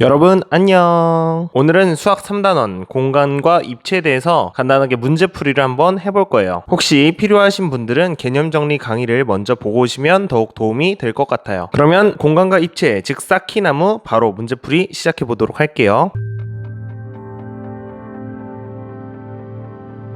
여러분 안녕. 오늘은 수학 3단원 공간과 입체에 대해서 간단하게 문제풀이를 한번 해볼 거예요. 혹시 필요하신 분들은 개념 정리 강의를 먼저 보고 오시면 더욱 도움이 될 것 같아요. 그러면 공간과 입체, 즉 쌓기나무 바로 문제풀이 시작해 보도록 할게요.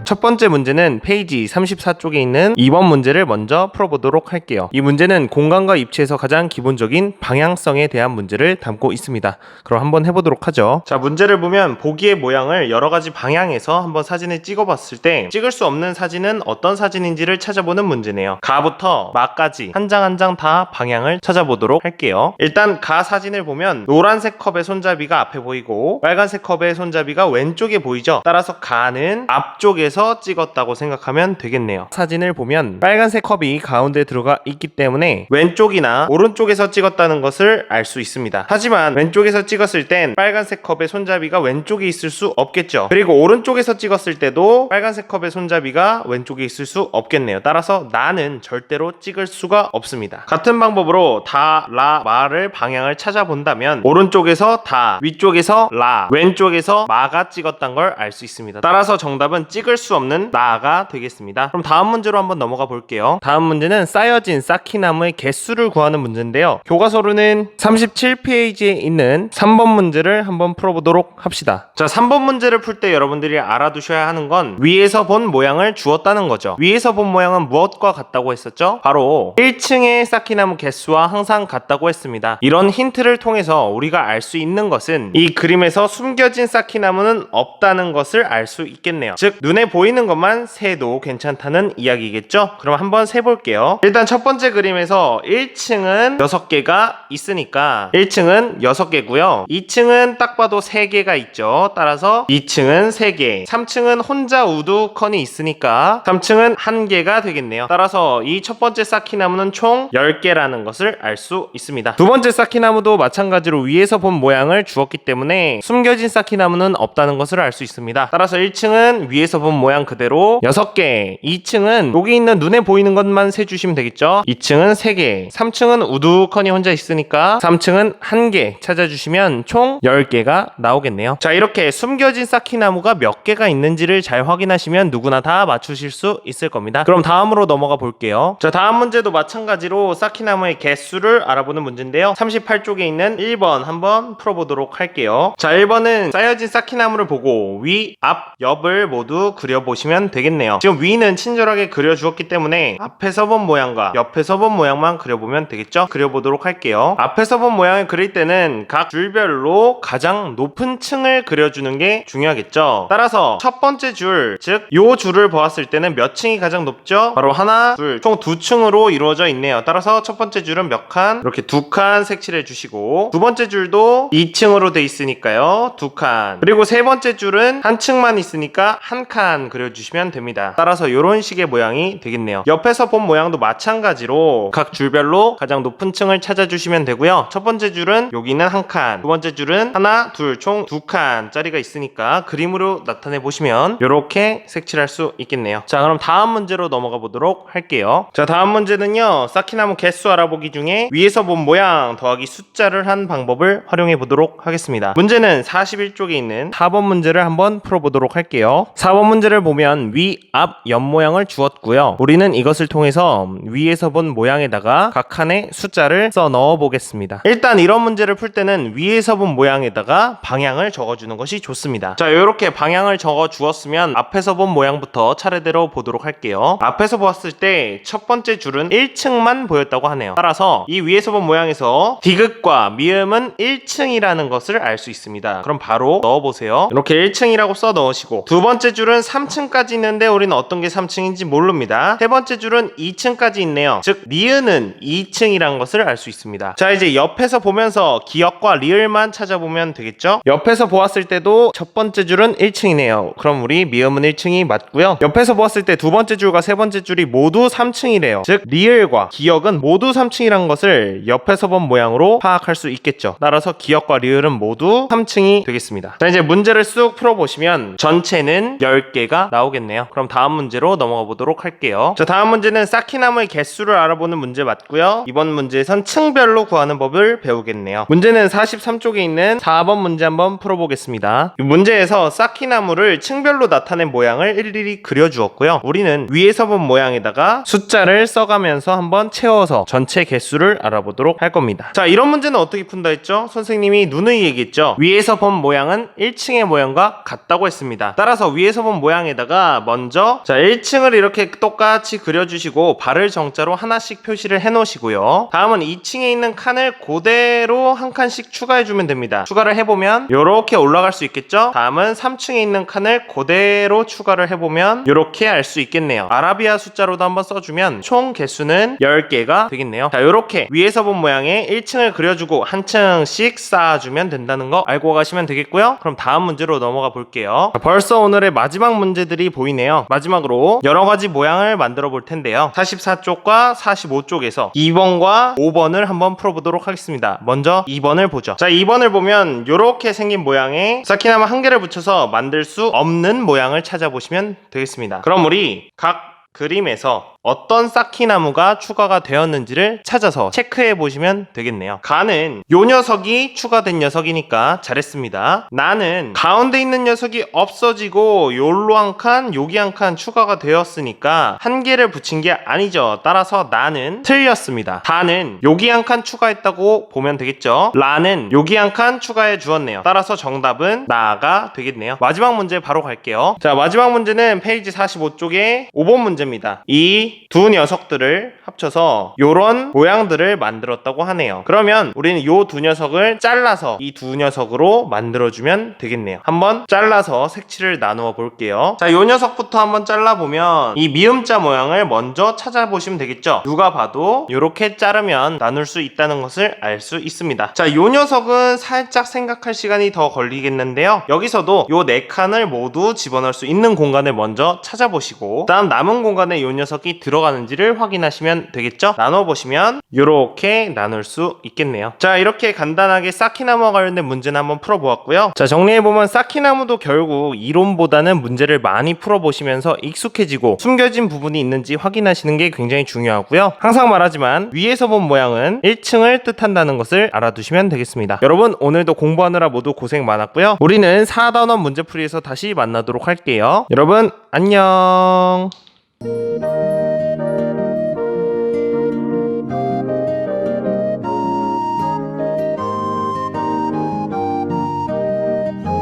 첫 번째 문제는 페이지 34쪽에 있는 2번 문제를 먼저 풀어보도록 할게요. 이 문제는 공간과 입체에서 가장 기본적인 방향성에 대한 문제를 담고 있습니다. 그럼 한번 해보도록 하죠. 자, 문제를 보면 보기의 모양을 여러 가지 방향에서 한번 사진을 찍어봤을 때 찍을 수 없는 사진은 어떤 사진인지를 찾아보는 문제네요. 가부터 마까지 한 장 한 장 다 방향을 찾아보도록 할게요. 일단 가 사진을 보면 노란색 컵의 손잡이가 앞에 보이고 빨간색 컵의 손잡이가 왼쪽에 보이죠. 따라서 가는 앞쪽에서 찍었다고 생각하면 되겠네요. 사진을 보면 빨간색 컵이 가운데 들어가 있기 때문에 왼쪽이나 오른쪽에서 찍었다는 것을 알 수 있습니다. 하지만 왼쪽에서 찍었을 땐 빨간색 컵의 손잡이가 왼쪽에 있을 수 없겠죠. 그리고 오른쪽에서 찍었을 때도 빨간색 컵의 손잡이가 왼쪽에 있을 수 없겠네요. 따라서 나는 절대로 찍을 수가 없습니다. 같은 방법으로 다, 라, 마를 방향을 찾아본다면 오른쪽에서 다, 위쪽에서 라, 왼쪽에서 마가 찍었단 걸 알 수 있습니다. 따라서 정답은 찍을 수 없는 나가 되겠습니다. 그럼 다음 문제로 한번 넘어가 볼게요. 다음 문제는 쌓여진 쌓기나무의 개수를 구하는 문제인데요. 교과서로는 37페이지에 있는 3번 문제를 한번 풀어보도록 합시다. 자, 3번 문제를 풀 때 여러분들이 알아두셔야 하는 건 위에서 본 모양을 주었다는 거죠. 위에서 본 모양은 무엇과 같다고 했었죠? 바로 1층의 쌓기나무 개수와 항상 같다고 했습니다. 이런 힌트를 통해서 우리가 알 수 있는 것은 이 그림에서 숨겨진 쌓기나무는 없다는 것을 알 수 있겠네요. 즉 눈에 보 이는 것만 세도 괜찮다는 이야기겠죠? 그럼 한번 세볼게요. 일단 첫 번째 그림에서 1층은 6개가 있으니까 1층은 6개고요. 2층은 딱 봐도 3개가 있죠. 따라서 2층은 3개. 3층은 혼자 우두 컨이 있으니까 3층은 1개가 되겠네요. 따라서 이 첫 번째 쌓기나무는 총 10개라는 것을 알 수 있습니다. 두 번째 쌓기나무도 마찬가지로 위에서 본 모양을 주었기 때문에 숨겨진 쌓기나무는 없다는 것을 알 수 있습니다. 따라서 1층은 위에서 본 모양 그대로 6개, 2층은 여기 있는 눈에 보이는 것만 세주시면 되겠죠? 2층은 3개, 3층은 우두커니 혼자 있으니까 3층은 1개 찾아주시면 총 10개가 나오겠네요. 자, 이렇게 숨겨진 쌓기나무가 몇 개가 있는지를 잘 확인하시면 누구나 다 맞추실 수 있을 겁니다. 그럼 다음으로 넘어가 볼게요. 자, 다음 문제도 마찬가지로 쌓기나무의 개수를 알아보는 문제인데요. 38쪽에 있는 1번 한번 풀어보도록 할게요. 자, 1번은 쌓여진 쌓기나무를 보고 위, 앞, 옆을 모두 그려 보시면 되겠네요. 지금 위는 친절하게 그려주었기 때문에 앞에서 본 모양과 옆에서 본 모양만 그려보면 되겠죠? 그려보도록 할게요. 앞에서 본 모양을 그릴 때는 각 줄별로 가장 높은 층을 그려주는 게 중요하겠죠? 따라서 첫 번째 줄, 즉, 요 줄을 보았을 때는 몇 층이 가장 높죠? 바로 하나, 둘, 총 두 층으로 이루어져 있네요. 따라서 첫 번째 줄은 몇 칸? 이렇게 두 칸 색칠해 주시고, 두 번째 줄도 2층으로 돼 있으니까요. 두 칸. 그리고 세 번째 줄은 한 층만 있으니까 한칸 그려주시면 됩니다. 따라서 이런 식의 모양이 되겠네요. 옆에서 본 모양도 마찬가지로 각 줄별로 가장 높은 층을 찾아주시면 되고요. 첫 번째 줄은 여기는 한 칸, 두 번째 줄은 하나, 둘, 총 두 칸짜리가 있으니까 그림으로 나타내 보시면 이렇게 색칠할 수 있겠네요. 자, 그럼 다음 문제로 넘어가 보도록 할게요. 자, 다음 문제는요. 쌓기나무 개수 알아보기 중에 위에서 본 모양 더하기 숫자를 한 방법을 활용해 보도록 하겠습니다. 문제는 41쪽에 있는 4번 문제를 한번 풀어보도록 할게요. 4번 문제 를 보면 위, 앞, 옆 모양을 주었고요. 우리는 이것을 통해서 위에서 본 모양에다가 각 칸에 숫자를 써 넣어 보겠습니다. 일단 이런 문제를 풀 때는 위에서 본 모양에다가 방향을 적어주는 것이 좋습니다. 자, 이렇게 방향을 적어 주었으면 앞에서 본 모양부터 차례대로 보도록 할게요. 앞에서 보았을 때 첫 번째 줄은 1층만 보였다고 하네요. 따라서 이 위에서 본 모양에서 디귿과 미음은 1층이라는 것을 알 수 있습니다. 그럼 바로 넣어보세요. 이렇게 1층이라고 써 넣으시고 두 번째 줄은 3 층까지 있는데 우리는 어떤 게 3층인지 모릅니다. 세 번째 줄은 2층까지 있네요. 즉 니은은 2층이라는 것을 알 수 있습니다. 자 이제 옆에서 보면서 기역과 리을만 찾아보면 되겠죠? 옆에서 보았을 때도 첫 번째 줄은 1층이네요. 그럼 우리 미음은 1층이 맞고요. 옆에서 보았을 때 두 번째 줄과 세 번째 줄이 모두 3층이래요. 즉 리을과 기역은 모두 3층이라는 것을 옆에서 본 모양으로 파악할 수 있겠죠. 따라서 기역과 리을은 모두 3층이 되겠습니다. 자 이제 문제를 쑥 풀어보시면 전체는 10개 가 10개가 나오겠네요. 그럼 다음 문제로 넘어가 보도록 할게요. 자, 다음 문제는 쌓기나무의 개수를 알아보는 문제 맞고요. 이번 문제에선 층별로 구하는 법을 배우겠네요. 문제는 43쪽에 있는 4번 문제 한번 풀어보겠습니다. 이 문제에서 쌓기나무를 층별로 나타낸 모양을 일일이 그려주었고요. 우리는 위에서 본 모양에다가 숫자를 써가면서 한번 채워서 전체 개수를 알아보도록 할 겁니다. 자, 이런 문제는 어떻게 푼다 했죠? 선생님이 누누이 얘기했죠. 위에서 본 모양은 1층의 모양과 같다고 했습니다. 따라서 위에서 본 모양 에다가 먼저 자, 1층을 이렇게 똑같이 그려주시고 발을 정자로 하나씩 표시를 해 놓으시고요. 다음은 2층에 있는 칸을 그대로 한 칸씩 추가해 주면 됩니다. 추가를 해보면 이렇게 올라갈 수 있겠죠? 다음은 3층에 있는 칸을 그대로 추가를 해보면 이렇게 알 수 있겠네요. 아라비아 숫자로도 한번 써주면 총 개수는 10개가 되겠네요. 자, 이렇게 위에서 본 모양에 1층을 그려주고 한 층씩 쌓아주면 된다는 거 알고 가시면 되겠고요. 그럼 다음 문제로 넘어가 볼게요. 자, 벌써 오늘의 마지막 문제 들이 보이네요. 마지막으로 여러 가지 모양을 만들어 볼 텐데요. 44쪽과 45쪽에서 2번과 5번을 한번 풀어보도록 하겠습니다. 먼저 2번을 보죠. 자, 2번을 보면 이렇게 생긴 모양에 사키나무 한 개를 붙여서 만들 수 없는 모양을 찾아보시면 되겠습니다. 그럼 우리 각 그림에서 어떤 쌓기나무가 추가가 되었는지를 찾아서 체크해 보시면 되겠네요. 가는 요 녀석이 추가된 녀석이니까 잘했습니다. 나는 가운데 있는 녀석이 없어지고 요로 한 칸, 여기 한 칸 추가가 되었으니까 한 개를 붙인 게 아니죠. 따라서 나는 틀렸습니다. 다는 여기 한 칸 추가했다고 보면 되겠죠. 라는 여기 한 칸 추가해 주었네요. 따라서 정답은 나가 되겠네요. 마지막 문제 바로 갈게요. 자, 마지막 문제는 페이지 45쪽에 5번 문제입니다. 이두 녀석들을 합쳐서 요런 모양들을 만들었다고 하네요. 그러면 우리는 요 두 녀석을 잘라서 이 두 녀석으로 만들어주면 되겠네요. 한번 잘라서 색칠을 나누어 볼게요. 자, 요 녀석부터 한번 잘라보면 이 미음자 모양을 먼저 찾아보시면 되겠죠. 누가 봐도 요렇게 자르면 나눌 수 있다는 것을 알 수 있습니다. 자, 요 녀석은 살짝 생각할 시간이 더 걸리겠는데요. 여기서도 요 네 칸을 모두 집어넣을 수 있는 공간을 먼저 찾아보시고 다음 남은 공간에 요 녀석 이 들어가는지를 확인하시면 되겠죠? 나눠보시면 이렇게 나눌 수 있겠네요. 자 이렇게 간단하게 쌓기나무와 관련된 문제는 한번 풀어보았고요. 자 정리해보면 쌓기나무도 결국 이론보다는 문제를 많이 풀어보시면서 익숙해지고 숨겨진 부분이 있는지 확인하시는 게 굉장히 중요하고요. 항상 말하지만 위에서 본 모양은 1층을 뜻한다는 것을 알아두시면 되겠습니다. 여러분 오늘도 공부하느라 모두 고생 많았고요. 우리는 4단원 문제풀이에서 다시 만나도록 할게요. 여러분 안녕